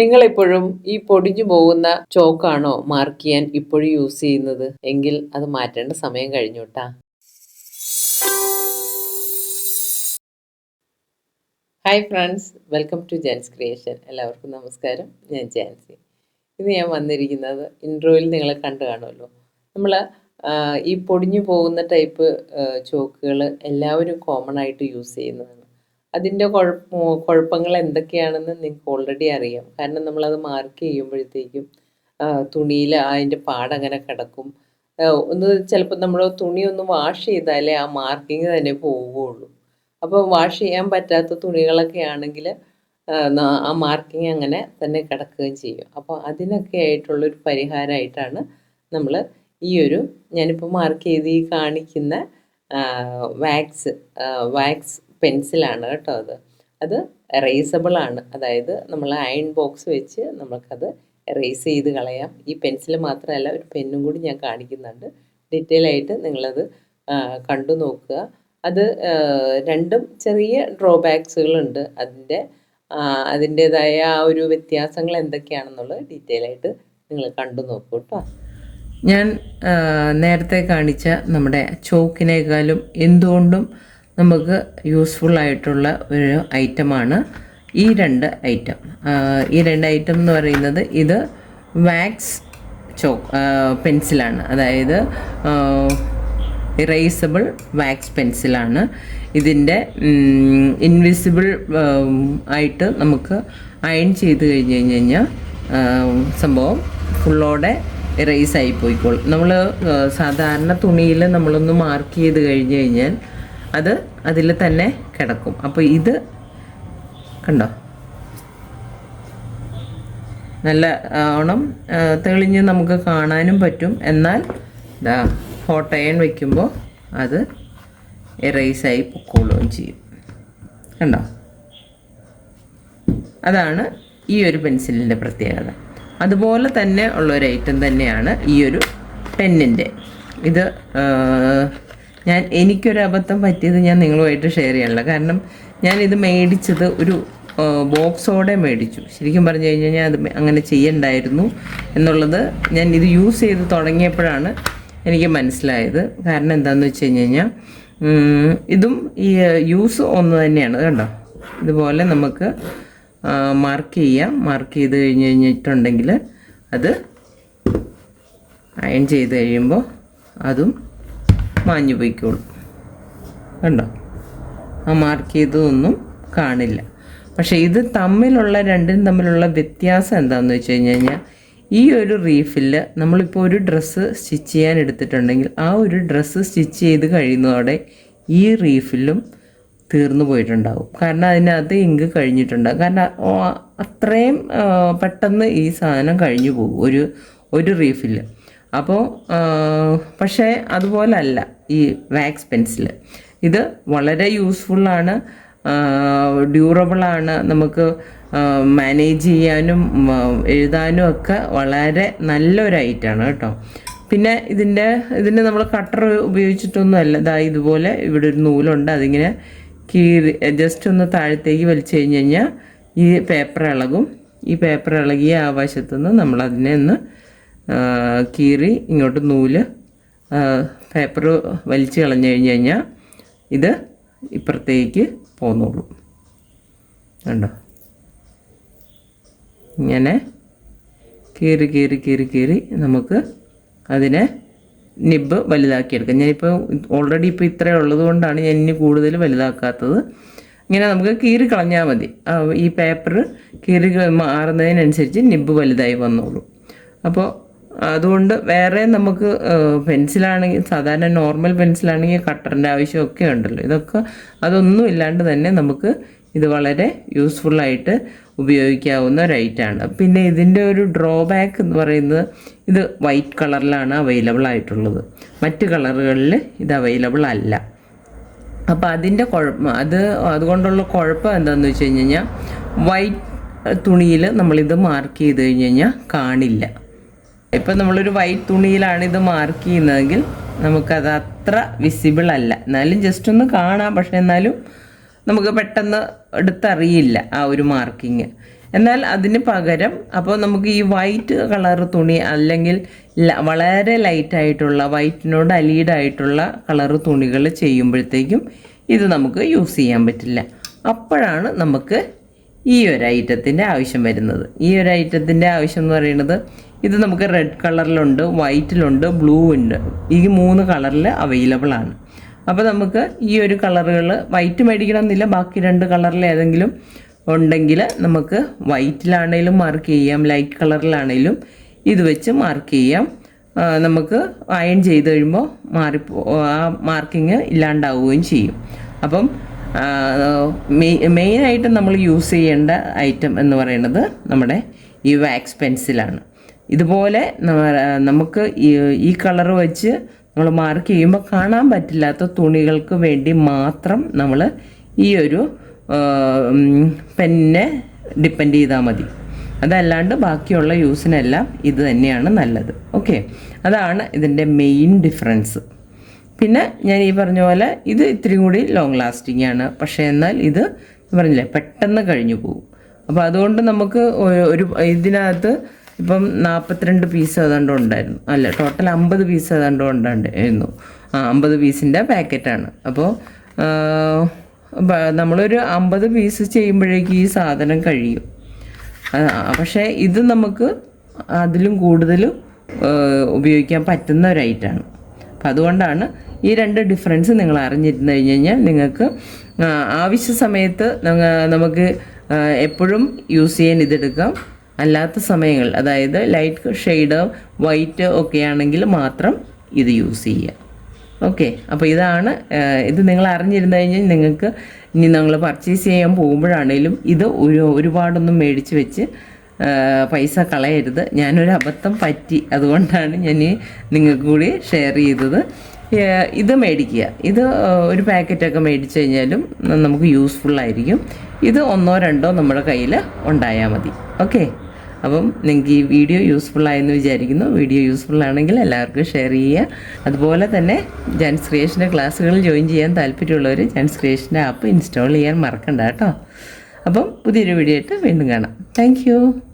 നിങ്ങളിപ്പോഴും ഈ പൊടിഞ്ഞു പോകുന്ന ചോക്കാണോ മാർക്ക് ചെയ്യാൻ ഇപ്പോഴും യൂസ് ചെയ്യുന്നത്? എങ്കിൽ അത് മാറ്റേണ്ട സമയം കഴിഞ്ഞു കേട്ടാ hi friends welcome to Jan's creation എല്ലാവർക്കും നമസ്കാരം. ഞാൻ ജാൻസി. ഇന്ന് ഞാൻ വന്നിരിക്കുന്നത് ഇൻട്രോയിൽ നിങ്ങളെ കണ്ടു കാണുമല്ലോ. നമ്മൾ ഈ പൊടിഞ്ഞു പോകുന്ന ടൈപ്പ് ചോക്കുകൾ എല്ലാവരും കോമൺ ആയിട്ട് യൂസ് ചെയ്യുന്നതാണ്. അതിന്റെ കുഴപ്പ കുഴപ്പങ്ങൾ എന്തൊക്കെയാണെന്ന് നിങ്ങൾക്ക് ഓൾറെഡി അറിയാം. കാരണം നമ്മളത് മാർക്ക് ചെയ്യുമ്പോഴത്തേക്കും തുണിയിൽ അതിന്റെ പാടങ്ങനെ കിടക്കും. ഒന്ന് ചിലപ്പോൾ നമ്മൾ തുണി ഒന്ന് വാഷ് ചെയ്താലേ ആ മാർക്കിങ് തന്നെ പോവുകയുള്ളൂ. അപ്പോൾ വാഷ് ചെയ്യാൻ പറ്റാത്ത തുണികളൊക്കെ ആണെങ്കിൽ ആ മാർക്കിങ് അങ്ങനെ തന്നെ കിടക്കുകയും ചെയ്യും. അപ്പോൾ അതിനൊക്കെ ആയിട്ടുള്ളൊരു പരിഹാരമായിട്ടാണ് നമ്മൾ ഈ ഒരു ഞാനിപ്പോൾ മാർക്ക് ചെയ്ത് ഈ കാണിക്കുന്ന വാക്സ് വാക്സ് പെൻസിലാണ് കേട്ടോ അത്. അത് എറേസബിൾ ആണ്. അതായത് നമ്മൾ അയൺ ബോക്സ് വെച്ച് നമുക്കത് എറേസ് ചെയ്ത് കളയാം. ഈ പെൻസിൽ മാത്രമല്ല ഒരു പെന്നും കൂടി ഞാൻ കാണിക്കുന്നുണ്ട്. ഡീറ്റെയിൽ ആയിട്ട് നിങ്ങളത് കണ്ടു നോക്കുക. അത് രണ്ടും ചെറിയ ഡ്രോബാക്സുകളുണ്ട് അതിന്റെ അതിന്റേതായ ആ ഒരു വ്യത്യാസങ്ങൾ എന്തൊക്കെയാണെന്നുള്ളത് ഡീറ്റെയിൽ ആയിട്ട് നിങ്ങൾ കണ്ടു നോക്കൂ കേട്ടോ. ഞാൻ നേരത്തെ കാണിച്ച നമ്മുടെ ചോക്കിനേക്കാളും എന്തുകൊണ്ടും നമുക്ക് യൂസ്ഫുൾ ആയിട്ടുള്ള ഒരു ഐറ്റമാണ് ഈ രണ്ട് ഐറ്റം ഈ രണ്ട് ഐറ്റം എന്ന് പറയുന്നത് ഇത് വാക്സ് ചോ പെൻസിലാണ് അതായത് ഇറേസബിൾ വാക്സ് പെൻസിലാണ് ഇതിന്റെ ഇൻവിസിബിൾ ആയിട്ട് നമുക്ക് അയൺ ചെയ്ത് കഴിഞ്ഞ് കഴിഞ്ഞ് കഴിഞ്ഞാൽ സംഭവം ഫുള്ളോടെ ഇറേസ് ആയി പോയിക്കോളും. നമ്മൾ സാധാരണ തുണിയിൽ നമ്മളൊന്ന് മാർക്ക് ചെയ്ത് കഴിഞ്ഞ് കഴിഞ്ഞാൽ അത് അതിൽ തന്നെ കിടക്കും. അപ്പോൾ ഇത് കണ്ടോ? നല്ല ഓണം തെളിഞ്ഞ് നമുക്ക് കാണാനും പറ്റും. എന്നാൽ ഇതാ ഹോട്ട് അയൺ വയ്ക്കുമ്പോൾ അത് എറേസായി പൊക്കോളുകയും ചെയ്യും. കണ്ടോ? അതാണ് ഈ ഒരു പെൻസിലിന്റെ പ്രത്യേകത. അതുപോലെ തന്നെ ഉള്ള ഒരു ഐറ്റം തന്നെയാണ് ഈ ഒരു പെന്നിന്റെ ഇത് ഞാൻ എനിക്കൊരു അബദ്ധം പറ്റിയത് ഞാൻ നിങ്ങളുമായിട്ട് ഷെയർ ചെയ്യാനുള്ള. കാരണം ഞാൻ ഇത് മേടിച്ചത് ഒരു ബോക്സോടെ മേടിച്ചു. ശരിക്കും പറഞ്ഞു കഴിഞ്ഞാൽ ഞാൻ അത് അങ്ങനെ ചെയ്യണ്ടായിരുന്നു എന്നുള്ളത് ഞാൻ ഇത് യൂസ് ചെയ്ത് തുടങ്ങിയപ്പോഴാണ് എനിക്ക് മനസ്സിലായത്. കാരണം എന്താണെന്ന് വെച്ച് കഴിഞ്ഞ് കഴിഞ്ഞാൽ ഇതും ഈ യൂസ് ഒന്ന് തന്നെയാണ്. കണ്ടോ? ഇതുപോലെ നമുക്ക് മാർക്ക് ചെയ്യാം. മാർക്ക് ചെയ്ത് കഴിഞ്ഞ് കഴിഞ്ഞിട്ടുണ്ടെങ്കിൽ അത് അയൺ ചെയ്ത് കഴിയുമ്പോൾ അതും മാഞ്ഞു പോയിക്കോളും. കണ്ടോ? ആ മാർക്ക് ചെയ്തതൊന്നും കാണില്ല. പക്ഷേ ഇത് തമ്മിലുള്ള രണ്ടിനും തമ്മിലുള്ള വ്യത്യാസം എന്താണെന്ന് വെച്ച് കഴിഞ്ഞ് കഴിഞ്ഞാൽ ഈ ഒരു റീഫിൽ നമ്മളിപ്പോൾ ഒരു ഡ്രസ്സ് സ്റ്റിച്ച് ചെയ്യാൻ എടുത്തിട്ടുണ്ടെങ്കിൽ ആ ഒരു ഡ്രസ്സ് സ്റ്റിച്ച് ചെയ്ത് കഴിയുന്നതോടെ ഈ റീഫിലും തീർന്നു പോയിട്ടുണ്ടാവും. കാരണം അതിനകത്ത് ഇങ്ക് കഴിഞ്ഞിട്ടുണ്ടാകും കാരണം അത്രയും പെട്ടെന്ന് ഈ സാധനം കഴിഞ്ഞു പോകും. ഒരു ഒരു റീഫിൽ അപ്പോൾ പക്ഷേ അതുപോലല്ല ഈ വാക്സ് പെൻസിൽ ഇത് വളരെ യൂസ്ഫുള്ളാണ് ഡ്യൂറബിളാണ് നമുക്ക് മാനേജ് ചെയ്യാനും എഴുതാനും ഒക്കെ വളരെ നല്ലൊരു കേട്ടോ. പിന്നെ ഇതിന്റെ ഇതിന് നമ്മൾ കട്ടർ ഉപയോഗിച്ചിട്ടൊന്നുമല്ല. ഇതാ ഇതുപോലെ ഇവിടെ ഒരു നൂലുണ്ട് അതിങ്ങനെ കീറി ജസ്റ്റ് ഒന്ന് താഴത്തേക്ക് വലിച്ചു കഴിഞ്ഞ് കഴിഞ്ഞാൽ ഈ പേപ്പർ ഇളകും. ഈ പേപ്പർ ഇളകിയ ആ വശത്തുനിന്ന് നമ്മളതിനെ ഒന്ന് കീറി ഇങ്ങോട്ട് നൂൽ പേപ്പർ വലിച്ചു കളഞ്ഞു കഴിഞ്ഞ് കഴിഞ്ഞാൽ ഇത് ഇപ്പുറത്തേക്ക് പോന്നോളൂ. കണ്ടോ? ഇങ്ങനെ കീറി കീറി കീറി കീറി നമുക്ക് അതിനെ നിബ് വലുതാക്കിയെടുക്കാം. ഞാനിപ്പോൾ ഓൾറെഡി ഇപ്പോൾ ഇത്രയേ ഉള്ളത് കൊണ്ടാണ് ഞാൻ ഇനി കൂടുതൽ വലുതാക്കാത്തത്. ഇങ്ങനെ നമുക്ക് കീറി കളഞ്ഞാൽ മതി. ഈ പേപ്പർ കീറി മാറുന്നതിനനുസരിച്ച് നിബ് വലുതായി വന്നോളൂ. അപ്പോൾ അതുകൊണ്ട് വേറെ നമുക്ക് പെൻസിലാണെങ്കിൽ സാധാരണ നോർമൽ പെൻസിലാണെങ്കിൽ കട്ടറിന്റെ ആവശ്യമൊക്കെ ഉണ്ടല്ലോ. ഇതൊക്കെ അതൊന്നും ഇല്ലാണ്ട് തന്നെ നമുക്ക് ഇത് വളരെ യൂസ്ഫുള്ളായിട്ട് ഉപയോഗിക്കാവുന്ന ഒരു ഐറ്റാണ് പിന്നെ ഇതിന്റെ ഒരു ഡ്രോബാക്ക് എന്ന് പറയുന്നത് ഇത് വൈറ്റ് കളറിലാണ് അവൈലബിൾ ആയിട്ടുള്ളത്. മറ്റ് കളറുകളിൽ ഇത് അവൈലബിൾ അല്ല. അപ്പോൾ അതിന്റെ കുഴപ്പം അത് അതുകൊണ്ടുള്ള കുഴപ്പം എന്താണെന്ന് വെച്ച് കഴിഞ്ഞ് കഴിഞ്ഞാൽ വൈറ്റ് തുണിയിൽ നമ്മളിത് മാർക്ക് ചെയ്ത് കഴിഞ്ഞ് കഴിഞ്ഞാൽ കാണില്ല. ഇപ്പം നമ്മളൊരു വൈറ്റ് തുണിയിലാണ് ഇത് മാർക്ക് ചെയ്യുന്നതെങ്കിൽ നമുക്കത് അത്ര വിസിബിൾ അല്ല. എന്നാലും ജസ്റ്റ് ഒന്ന് കാണാം. പക്ഷെ എന്നാലും നമുക്ക് പെട്ടെന്ന് എടുത്തറിയില്ല ആ ഒരു മാർക്കിങ് എന്നാൽ അതിന് പകരം അപ്പോൾ നമുക്ക് ഈ വൈറ്റ് കളർ തുണി അല്ലെങ്കിൽ വളരെ ലൈറ്റ് ആയിട്ടുള്ള വൈറ്റിനോട് അലീഡ് ആയിട്ടുള്ള കളർ തുണികൾ ചെയ്യുമ്പോഴത്തേക്കും ഇത് നമുക്ക് യൂസ് ചെയ്യാൻ പറ്റില്ല. അപ്പോഴാണ് നമുക്ക് ഈ ഒരു ഐറ്റത്തിന്റെ ആവശ്യം വരുന്നത്. ഈ ഒരു ഐറ്റത്തിന്റെ ആവശ്യം എന്ന് പറയുന്നത് ഇത് നമുക്ക് റെഡ് കളറിലുണ്ട് വൈറ്റിലുണ്ട് ബ്ലൂ ഉണ്ട് ഈ മൂന്ന് കളറിൽ അവൈലബിൾ ആണ്. അപ്പോൾ നമുക്ക് ഈ ഒരു കളറുകൾ വൈറ്റ് മേടിക്കണമെന്നില്ല. ബാക്കി രണ്ട് കളറിൽ ഏതെങ്കിലും ഉണ്ടെങ്കിൽ നമുക്ക് വൈറ്റിലാണേലും മാർക്ക് ചെയ്യാം. ലൈറ്റ് കളറിലാണേലും ഇത് വെച്ച് മാർക്ക് ചെയ്യാം. നമുക്ക് അയൺ ചെയ്ത് കഴിയുമ്പോൾ മാറി ആ മാർക്കിങ് ഇല്ലാണ്ടാവുകയും ചെയ്യും. അപ്പം മെയിനായിട്ട് നമ്മൾ യൂസ് ചെയ്യേണ്ട ഐറ്റം എന്ന് പറയുന്നത് നമ്മുടെ ഈ വാക്സ് പെൻസിലാണ് ഇതുപോലെ നമുക്ക് ഈ കളർ വെച്ച് നമ്മൾ മാർക്ക് ചെയ്യുമ്പോൾ കാണാൻ പറ്റില്ലാത്ത തുണികൾക്ക് വേണ്ടി മാത്രം നമ്മൾ ഈ ഒരു പെന്നെ ഡിപ്പെൻഡ് ചെയ്താൽ മതി. അതല്ലാണ്ട് ബാക്കിയുള്ള യൂസിനെല്ലാം ഇത് തന്നെയാണ് നല്ലത്. ഓക്കെ അതാണ് ഇതിന്റെ മെയിൻ ഡിഫറൻസ് പിന്നെ ഞാൻ ഈ പറഞ്ഞ പോലെ ഇത് ഇത്തിരി കൂടി ലോങ് ലാസ്റ്റിംഗ് ആണ്. പക്ഷേ എന്നാൽ ഇത് പറഞ്ഞില്ലേ പെട്ടെന്ന് കഴിഞ്ഞു പോകും. അപ്പോൾ അതുകൊണ്ട് നമുക്ക് ഒരു- ഇതിനകത്ത് ഇപ്പം നാൽപ്പത്തിരണ്ട് പീസ് ഏതാണ്ട് ഉണ്ടായിരുന്നു. അല്ല ടോട്ടൽ അമ്പത് പീസ് ഏതാണ്ട് ഉണ്ടായിരുന്നു. ആ അമ്പത് പീസിന്റെ പാക്കറ്റാണ് അപ്പോൾ നമ്മളൊരു അമ്പത് പീസ് ചെയ്യുമ്പോഴേക്കും ഈ സാധനം കഴിയും. പക്ഷേ ഇത് നമുക്ക് അതിലും കൂടുതലും ഉപയോഗിക്കാൻ പറ്റുന്ന ഒരു ഐറ്റാണ് അപ്പം അതുകൊണ്ടാണ് ഈ രണ്ട് ഡിഫറൻസ് നിങ്ങൾ അറിഞ്ഞിരുന്നു കഴിഞ്ഞ് കഴിഞ്ഞാൽ നിങ്ങൾക്ക് ആവശ്യ സമയത്ത് നമുക്ക് എപ്പോഴും യൂസ് ചെയ്യാൻ ഇതെടുക്കാം. അല്ലാത്ത സമയങ്ങൾ അതായത് ലൈറ്റ് ഷെയ്ഡ് വൈറ്റ് ഒക്കെ ആണെങ്കിൽ മാത്രം ഇത് യൂസ് ചെയ്യുക ഓക്കെ അപ്പോൾ ഇതാണ് ഇത് നിങ്ങൾ അറിഞ്ഞിരുന്നു കഴിഞ്ഞാൽ നിങ്ങൾക്ക് ഇനി നിങ്ങൾ പർച്ചേസ് ചെയ്യാൻ പോകുമ്പോഴാണേലും ഇത് ഒരു ഒരുപാടൊന്നും മേടിച്ച് വെച്ച് പൈസ കളയരുത്. ഞാനൊരു അബദ്ധം പറ്റി അതുകൊണ്ടാണ് ഞാൻ നിങ്ങൾക്ക് കൂടി ഷെയർ ചെയ്തത്. ഇത് മേടിക്കുക. ഇത് ഒരു പാക്കറ്റൊക്കെ മേടിച്ച് കഴിഞ്ഞാലും നമുക്ക് യൂസ്ഫുൾ ആയിരിക്കും. ഇത് ഒന്നോ രണ്ടോ നമ്മുടെ കയ്യിൽ ഉണ്ടായാൽ മതി. ഓക്കെ? അപ്പം നിങ്ങൾക്ക് ഈ വീഡിയോ യൂസ്ഫുൾ ആയെന്ന് വിചാരിക്കുന്നു. വീഡിയോ യൂസ്ഫുൾ ആണെങ്കിൽ എല്ലാവർക്കും ഷെയർ ചെയ്യുക. അതുപോലെ തന്നെ ജാൻസ് ക്രിയേഷന്റെ ക്ലാസ്സുകളിൽ ജോയിൻ ചെയ്യാൻ താല്പര്യമുള്ളവർ ജാൻസ് ക്രിയേഷന്റെ ആപ്പ് ഇൻസ്റ്റാൾ ചെയ്യാൻ മറക്കണ്ട കേട്ടോ. അപ്പം പുതിയൊരു വീഡിയോ ആയിട്ട് വീണ്ടും കാണാം. താങ്ക്